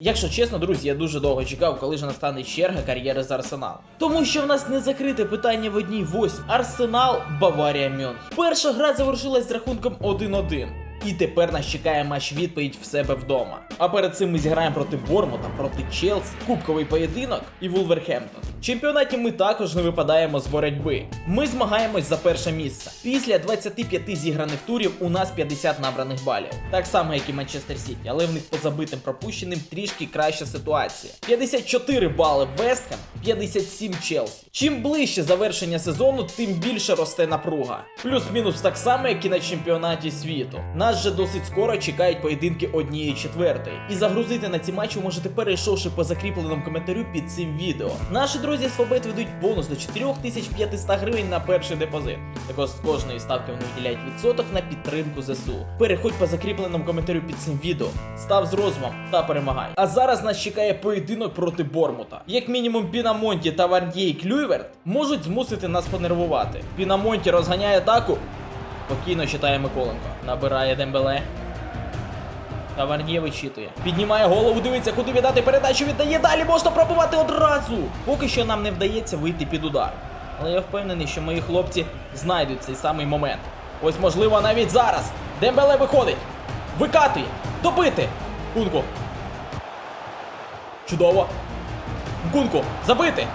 Якщо чесно, друзі, я дуже довго чекав, коли ж настане черга кар'єри з Арсенал. Тому що в нас не закрите питання в одній восьмій. Арсенал Баварія Мюнхен. Перша гра завершилась з рахунком 1-1. І тепер нас чекає матч відповідь в себе вдома. А перед цим ми зіграємо проти Бормута, проти Челсі, кубковий поєдинок і Вулверхемптон. В чемпіонаті ми також не випадаємо з боротьби. Ми змагаємось за перше місце. Після 25 зіграних турів у нас 50 набраних балів. Так само, як і Манчестер Сіті, але в них по забитим пропущеним трішки краща ситуація. 54 бали Вестхем, 57 Челсі. Чим ближче завершення сезону, тим більше росте напруга. Плюс-мінус так само, як і на чемпіонаті світу. Нас же досить скоро чекають поєдинки однієї четвертої. І загрузити на ці матчі можете перейшовши по закріпленому коментарю під цим відео. Наші друзі з Фобет ведуть бонус до 4500 гривень на перший депозит. Також з кожної ставки вони виділяють відсоток на підтримку ЗСУ. Переходь по закріпленому коментарю під цим відео, став з розумом та перемагай. А зараз нас чекає поєдинок проти Бормута. Як мінімум, Пінамонті та Вардій Клюйверт можуть змусити нас понервувати. Пінамонті розганяє атаку. Спокійно читає Миколенко. Набирає Дембеле. Таварнє вичитує. Піднімає голову, дивиться, куди віддати передачу, віддає далі, можна пробувати одразу. Поки що нам не вдається вийти під удар. Але я впевнений, що мої хлопці знайдуть цей самий момент. Ось можливо навіть зараз. Дембеле виходить. Викатує. Добити. Кунку. Чудово. Кунку. Забити.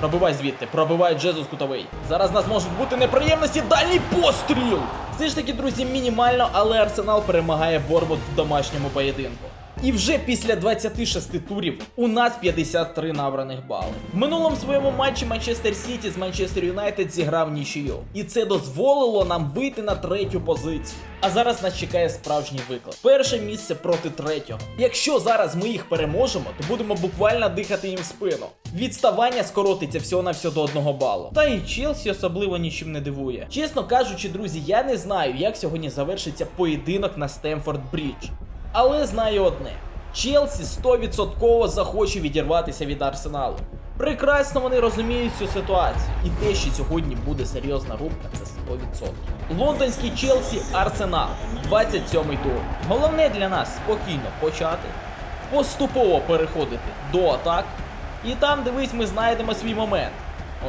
Пробивай звідти, пробивай Джезус кутовий. Зараз нас можуть бути неприємності. Дальній постріл! Все ж таки, друзі, мінімально, але Арсенал перемагає Бормут в домашньому поєдинку. І вже після 26 турів у нас 53 набраних бали. В минулому своєму матчі Манчестер Сіті з Манчестер Юнайтед зіграв нічию. І це дозволило нам вийти на третю позицію. А зараз нас чекає справжній виклик. Перше місце проти третього. Якщо зараз ми їх переможемо, то будемо буквально дихати їм в спину. Відставання скоротиться всього на всього до одного балу. Та і Челсі особливо нічим не дивує. Чесно кажучи, друзі, я не знаю, як сьогодні завершиться поєдинок на Стемфорд Брідж. Але знаю одне: Челсі 100% захоче відірватися від Арсеналу. Прекрасно вони розуміють цю ситуацію. І те, що сьогодні буде серйозна рубка, це 100%. Лондонський Челсі Арсенал, 27-й тур. Головне для нас спокійно почати, поступово переходити до атак. І там, дивись, ми знайдемо свій момент.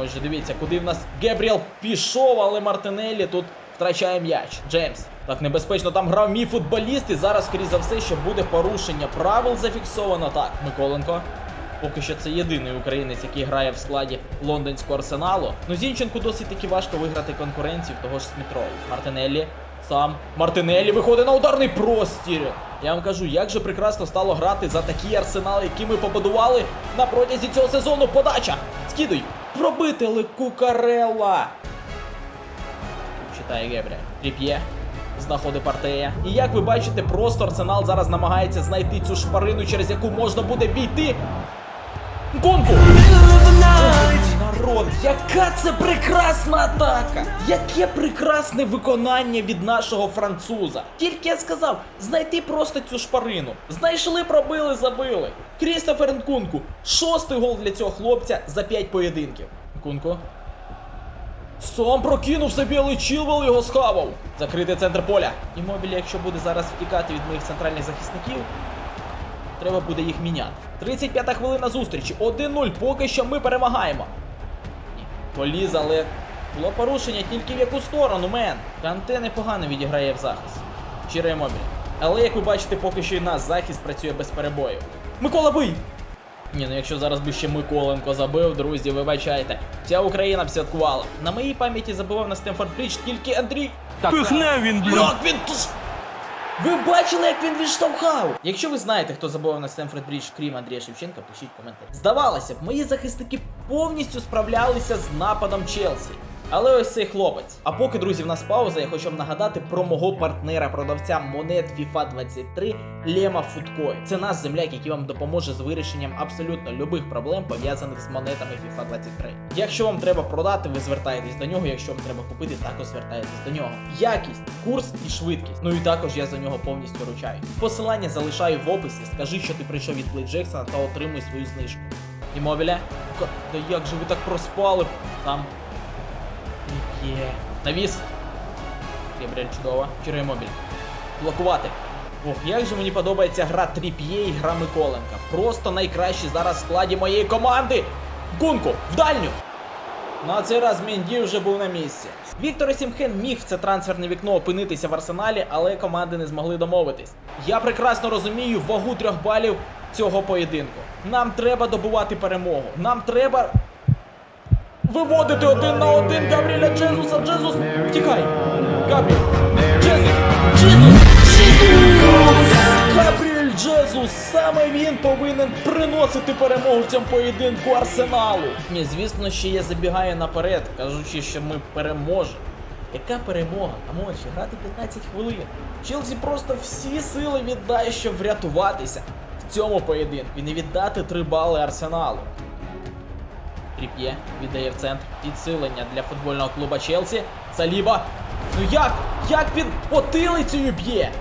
Отже, дивіться, куди в нас Гебріел пішов, але Мартинеллі тут втрачає м'яч. Джеймс. Так небезпечно там грав мій футболіст, і зараз, скоріш за все, що буде порушення правил зафіксовано. Так, Миколенко. Поки що це єдиний українець, який грає в складі лондонського арсеналу. Ну Зінченку досить таки важко виграти конкуренцію того ж Смітрова. Мартинеллі сам. Мартинеллі виходить на ударний простір. Я вам кажу, як же прекрасно стало грати за такі арсенали, які ми побудували на протязі цього сезону. Подача! Скидуй! Пробити Кукарелла! Читає Гебріель. Тріп'є. Знаходить партея. І як ви бачите, просто Арсенал зараз намагається знайти цю шпарину, через яку можна буде війти. Гонку! Ой, яка це прекрасна атака! Яке прекрасне виконання від нашого француза! Тільки я сказав, знайти просто цю шпарину. Знайшли, пробили, забили. Крістофер Нкунку. Шостий гол для цього хлопця за 5 поєдинків. Нкунку. Сам прокинув собі, але Чілвел його схавав. Закритий центр поля. І мобілі, якщо буде зараз втікати від моїх центральних захисників, треба буде їх міняти. 35-та хвилина зустрічі. 1-0. Поки що ми перемагаємо. Поліз, але було порушення тільки в яку сторону, мен. Канте непогано відіграє в захист. Чире мобілі. Але як ви бачите, поки що і нас захист працює без перебоїв. Микола бий! Ні, ну якщо зараз би ще Миколенко забив, друзі, вибачайте. Вся Україна б святкувала. На моїй пам'яті забивав на Стемфорд Брідж тільки Андрій. Пихне він, блін. Як він. Ви бачили, як він відштовхав? Якщо ви знаєте, хто забував на Стемфорд Брідж, крім Андрія Шевченка, пишіть коментарі. Здавалося б, мої захисники повністю справлялися з нападом Челсі. Але ось цей хлопець. А поки, друзі, в нас пауза, я хочу вам нагадати про мого партнера-продавця монет FIFA 23 Лема Фудкой. Це наш земляк, який вам допоможе з вирішенням абсолютно любих проблем пов'язаних з монетами FIFA 23. Якщо вам треба продати, ви звертаєтесь до нього. Якщо вам треба купити, також звертаєтесь до нього. Якість, курс і швидкість. Ну і також я за нього повністю ручаю. Посилання залишаю в описі. Скажи, що ти прийшов від Плей Джексона та отримуй свою знижку. Імобіля? Да як же ви так проспали? Там. Є. Навіс. Гебріель чудово. Чирує мобіль. Блокувати. Ох, як же мені подобається гра Тріп'є і гра Миколенка. Просто найкращі зараз в складі моєї команди. Гунку, в дальню! На цей раз Менді вже був на місці. Віктор Сімхен міг в це трансферне вікно опинитися в арсеналі, але команди не змогли домовитись. Я прекрасно розумію вагу трьох балів цього поєдинку. Нам треба добувати перемогу. Нам треба виводити один на один Габріеля Джезуса. Джезус, втікай! Габріель! Джезус! Джезус! Джезус! Габріель Джезус! Саме він повинен приносити перемогу цьому поєдинку Арсеналу. Ні, звісно, ще я забігаю наперед, кажучи, що ми переможемо. Яка перемога? Камон, ще грати 15 хвилин. Челсі просто всі сили віддає, щоб врятуватися в цьому поєдинку і не віддати 3 бали Арсеналу. Тріп'є віддає в центр підсилення для футбольного клуба Челсі. Саліба. Ну як? Як він потилицею б'є?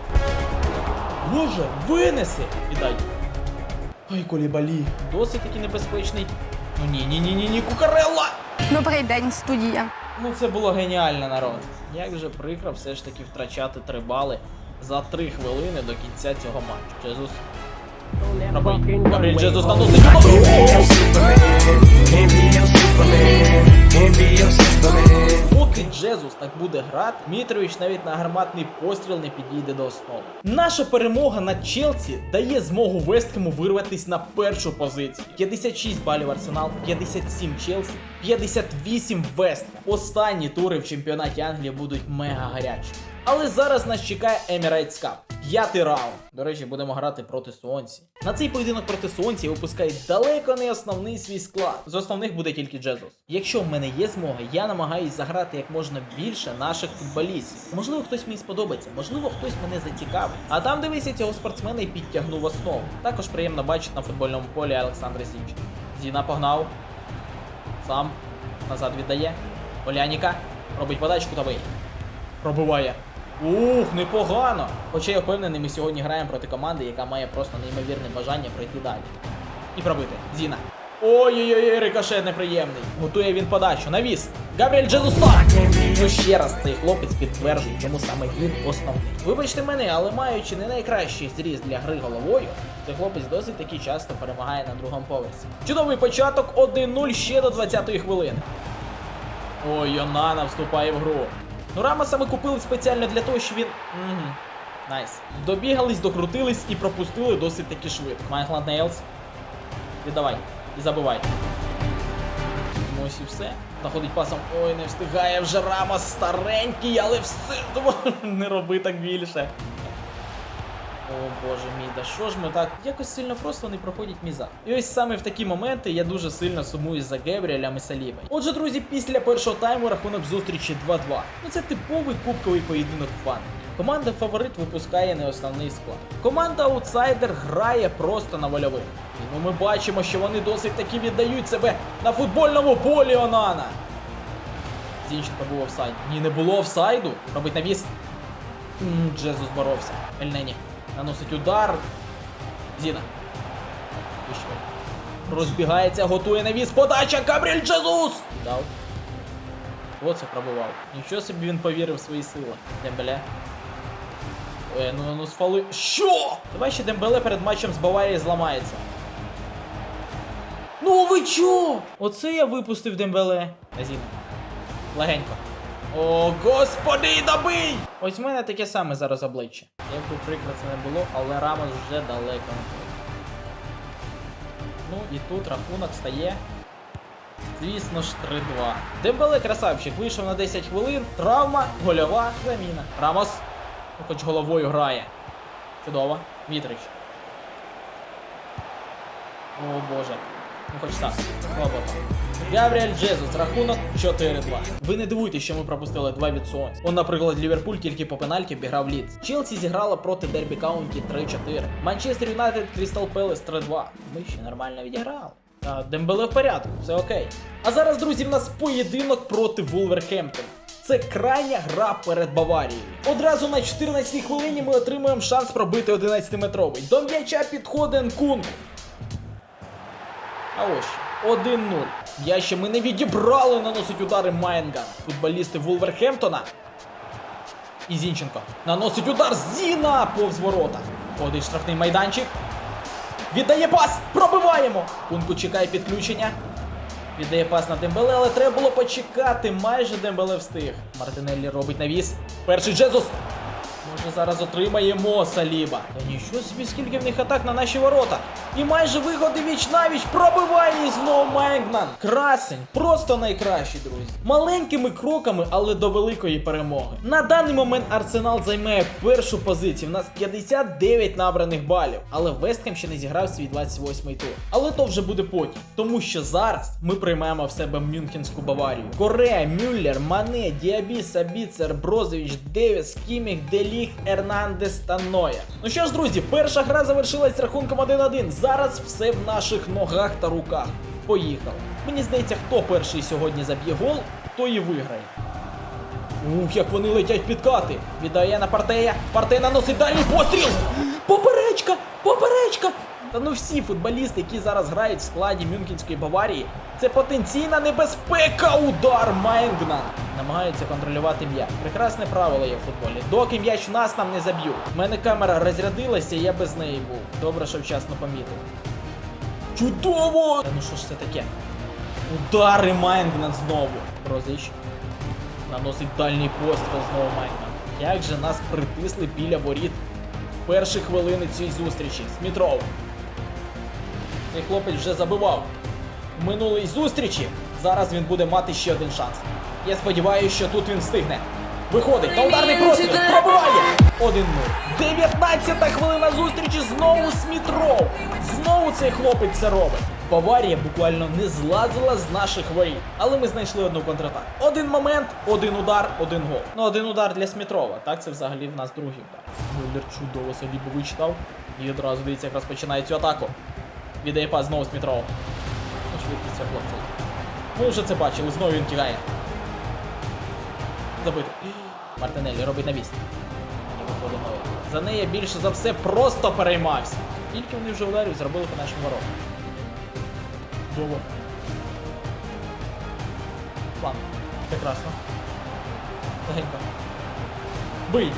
Боже, винеси! Віддай. Ай, колібалі. Досить таки небезпечний. Ну ні, ні, ні, ні, ні, кукарелла! Добрий день, студія. Ну це було геніально, народ. Як же прикро все ж таки втрачати 3 бали за 3 хвилини до кінця цього матчу. Джезус. Роби. Габріель Джезус наносить Поки Джезус так буде грати, Мітрович навіть на гарматний постріл не підійде до основи. Наша перемога над Челсі дає змогу Вестхему вирватися на першу позицію. 56 балів Арсенал, 57 Челсі, 58 Вестхем. Останні тури в чемпіонаті Англії будуть мега гарячі. Але зараз нас чекає Emirates Cup. П'ятий раунд. До речі, будемо грати проти Суонсі. На цей поєдинок проти Суонсі випускають далеко не основний свій склад. З основних буде тільки Джезус. Якщо в мене є змога, я намагаюсь заграти як можна більше наших футболістів. Можливо, хтось мені сподобається, можливо, хтось мене зацікавить. А там дивися цього спортсмена і підтягнув основу. Також приємно бачити на футбольному полі Олександра Зінченка. Зіна погнав. Сам назад віддає. Оляніка робить подачку та вий. Пробиває. Ух, непогано! Хоча я впевнений, ми сьогодні граємо проти команди, яка має просто неймовірне бажання пройти далі. І пробити. Зіна. Ой-ой-ой, рикошет неприємний. Готує він подачу. Навіс. Габріель Джезуса! Ну ще раз цей хлопець підтверджує, чому саме він основний. Вибачте мене, але маючи не найкращий зріз для гри головою, цей хлопець досить таки часто перемагає на другому поверсі. Чудовий початок 1-0 ще до 20-ї хвилини. Ой, Йонана вступає в гру. Ну Рамоса ми купили спеціально для того, що він. Угу. Найс. Добігались, докрутились і пропустили досить таки швидко. Майкланд Нейлс. Віддавай. І забивай. Ну ось і все. Находить пасом. Ой, не встигає вже Рамос старенький, але все. Не роби так більше. О боже мій, да що ж ми так якось сильно просто не проходять міза. І ось саме в такі моменти я дуже сильно сумую за Гебріелем і. Отже, друзі, після першого тайму рахунок зустрічі 2-2. Ну це типовий кубковий поєдинок Англії. Команда фаворит випускає не основний склад. Команда аутсайдер грає просто на вольових. І ну ми бачимо, що вони досить таки віддають себе на футбольному полі Онана. Зінченко був офсайд. Ні, не було офсайду. Робить навіс. Джезус боровся. Ельнені. Наносить удар. Зіна. Розбігається, готує навіс. Подача Габріель Джезус! Дав. Оце пробував. Нічого собі він повірив в свої сили. Дембеле. Ой, ну ну сфали. Що? Давай ще Дембеле перед матчем з Баварією зламається. Ну ви чо? Оце я випустив Дембеле. Назіна. Легенько. О, господи, добий! Ось в мене таке саме зараз обличчя. Як би прикро це не було, але Рамос вже далеко. Ну і тут рахунок стає. Звісно ж, 3-2. Дембеле красавчик вийшов на 10 хвилин. Травма, гольова, заміна. Рамос. Ну, хоч головою грає. Чудово. Вітрич. О боже. Ну хоч так. Слабо. Габріель Джезус, рахунок 4-2. Ви не дивуйтесь, що ми пропустили 2 від Суонс. Он, наприклад, Ліверпуль тільки по пенальті обіграв Лідс. Челсі зіграла проти Дербі Каунті 3-4. Манчестер Юнайтед Крістал Пелес 3-2. Ми ще нормально відіграли. А, Дембеле в порядку, все окей. А зараз, друзі, в нас поєдинок проти Вулверхемптон. Це крайня гра перед Баварією. Одразу на 14-й хвилині ми отримуємо шанс пробити 11-метровий. До м'яча підходить Нкунку. А ось 1-0. Я ще ми не відібрали, наносить удари Майнган. Футболісти Вулверхемптона. І Зінченко. Наносить удар Зіна повз ворота. Ходить штрафний майданчик. Віддає пас! Пробиваємо! Кунку чекає підключення. Віддає пас на Дембеле, але треба було почекати. Майже Дембеле встиг. Мартинеллі робить навіс. Перший Джезус. Може зараз отримаємо Саліба. Та нічого собі, скільки в них атак на наші ворота. І майже вигоди віч навіч пробиває і знову Майнгнан. Красень, просто найкращий, друзі. Маленькими кроками, але до великої перемоги. На даний момент Арсенал займає першу позицію. У нас 59 набраних балів. Але Вестхем ще не зіграв свій 28-й тур. Але то вже буде потім. Тому що зараз ми приймаємо в себе Мюнхенську Баварію. Корея, Мюллер, Мане, Діабі, Сабіцер, Брозович, Девіс, Кіміх, Деліх, Ернандес та Ноя. Ну що ж, друзі, перша гра завершилась рахунком 1-1. Зараз все в наших ногах та руках. Поїхали. Мені здається, хто перший сьогодні заб'є гол, той і виграє. Ух, як вони летять підкати. Віддає на партея. Партей наносить дальній постріл. Поперечка! Поперечка! Та ну всі футболісти, які зараз грають в складі Мюнхенської Баварії, це потенційна небезпека. Удар Майнгна. Намагаються контролювати м'яч. Прекрасне правило є в футболі. Доки м'яч в нас там не заб'ють. У мене камера розрядилася, я без неї був. Добре, що вчасно помітив. Чудово! Та ну що ж це таке? Удари Майнгна знову. Розич. Наносить дальній постріл знову Майкман. Як же нас притисли біля воріт в перші хвилини цієї зустрічі. Смітров. Цей хлопець вже забивав. В минулій зустрічі. Зараз він буде мати ще один шанс. Я сподіваюся, що тут він встигне. Виходить на ударний простріл. Пробиває! 1-0. 19-та хвилина зустрічі. Знову Смітров. Знову цей хлопець це робить. Баварія буквально не злазила з наших воріт, але ми знайшли одну контратаку. Один момент, один удар, один гол. Ну, один удар для Смітрова. Так, це взагалі в нас другий удар. Мюллер чудово собі вичитав. І одразу дивіться, як розпочинає цю атаку. Віддає пас знову Смітров. Ну, швидкість цього хлопця. Ми вже це бачили, знову він кидає. Забити. Мартинеллі робить навіс. І виходить новий. За неї більше за все просто переймався. Тільки вони вже ударів зробили по нашим воротам. Чудово. План. Прекрасно. Легенько. Бий!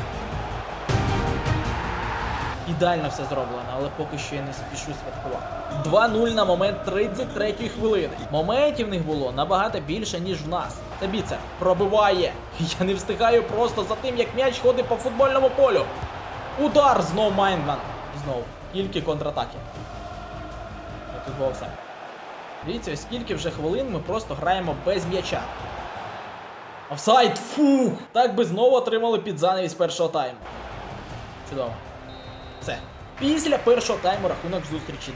Ідеально все зроблено, але поки що я не спішу святкувати. 2-0 на момент 33-ї хвилини. Моментів в них було набагато більше, ніж в нас. Табіця пробиває. Я не встигаю просто за тим, як м'яч ходить по футбольному полю. Удар знов Майнгман. Знов. Тільки контратаки. Тут було все. Дивіться, скільки вже хвилин ми просто граємо без м'яча. Офсайд! Фу! Так би знову отримали під занавіс першого тайму. Чудово. Все. Після першого тайму рахунок зустрічі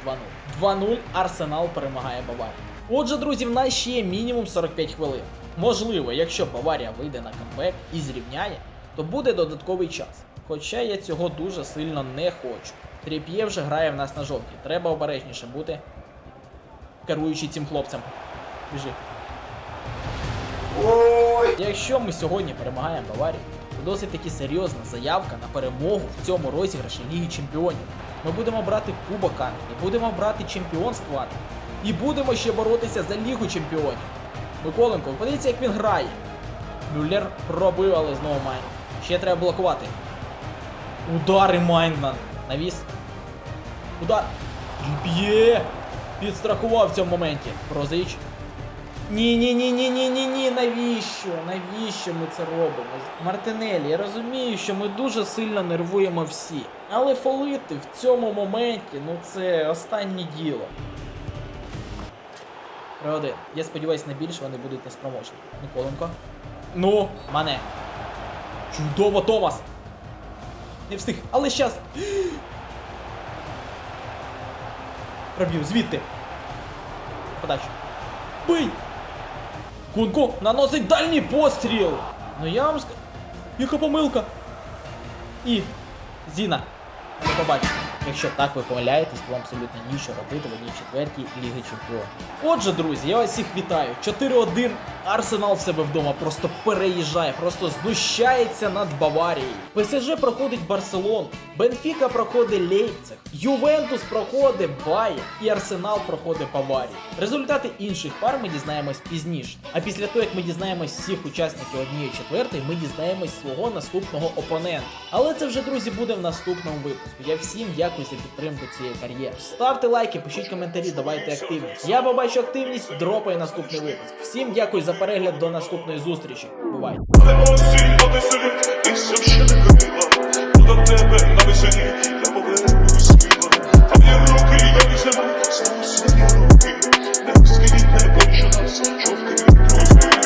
2-0. 2-0 Арсенал перемагає Баварію. Отже, друзі, в нас ще є мінімум 45 хвилин. Можливо, якщо Баварія вийде на камбек і зрівняє, то буде додатковий час. Хоча я цього дуже сильно не хочу. Тріп'є вже грає в нас на жовтій. Треба обережніше бути, керуючи цим хлопцем. Біжи. Якщо ми сьогодні перемагаємо Баварію, досить таки серйозна заявка на перемогу в цьому розіграші Ліги Чемпіонів. Ми будемо брати Кубок Англії, будемо брати чемпіонство Англії. І будемо ще боротися за Лігу Чемпіонів. Миколенко, подивіться, як він грає. Мюллер пробив, але знову Майнг. Ще треба блокувати. Удари Майнгман. Навіс. Удар. Б'є. Підстрахував в цьому моменті. Прозич. Ні, ні, ні, ні, ні, ні, ні, навіщо? Навіщо ми це робимо? Мартинелі, я розумію, що ми дуже сильно нервуємо всі. Але фолити в цьому моменті, ну це останнє діло. 3-1. Я сподіваюся, на більше вони будуть неспроможні. Николенко. Ну, мане. Чудово, Томас! Не встиг, але щас. Проб'ю, звідти. Подачу. Бий! Кунку наносить дальній постріл! Ну я вам скажу. Яка помилка! І. Зіна. Побачення. Якщо так ви помиляєтесь, то вам абсолютно нічого робити в одній четвертій Ліги Чемпіонів. Отже, друзі, я вас всіх вітаю. 4-1. Арсенал в себе вдома просто переїжджає, просто знущається над Баварією. ПСЖ проходить Барселону Бенфіка проходить Лейпциг, Ювентус проходить Байер і Арсенал проходить Баварію. Результати інших пар ми дізнаємось пізніше. А після того, як ми дізнаємось всіх учасників однієї четвертої, ми дізнаємось свого наступного опонента. Але це вже, друзі, буде в наступному випуску. Я всім дякую дякую за підтримку цієї кар'єри. Ставте лайки, пишіть коментарі, давайте активність. Я побачу активність, дропаю наступний випуск. Всім дякую за перегляд, до наступної зустрічі. Бувай! До тебе на висоті,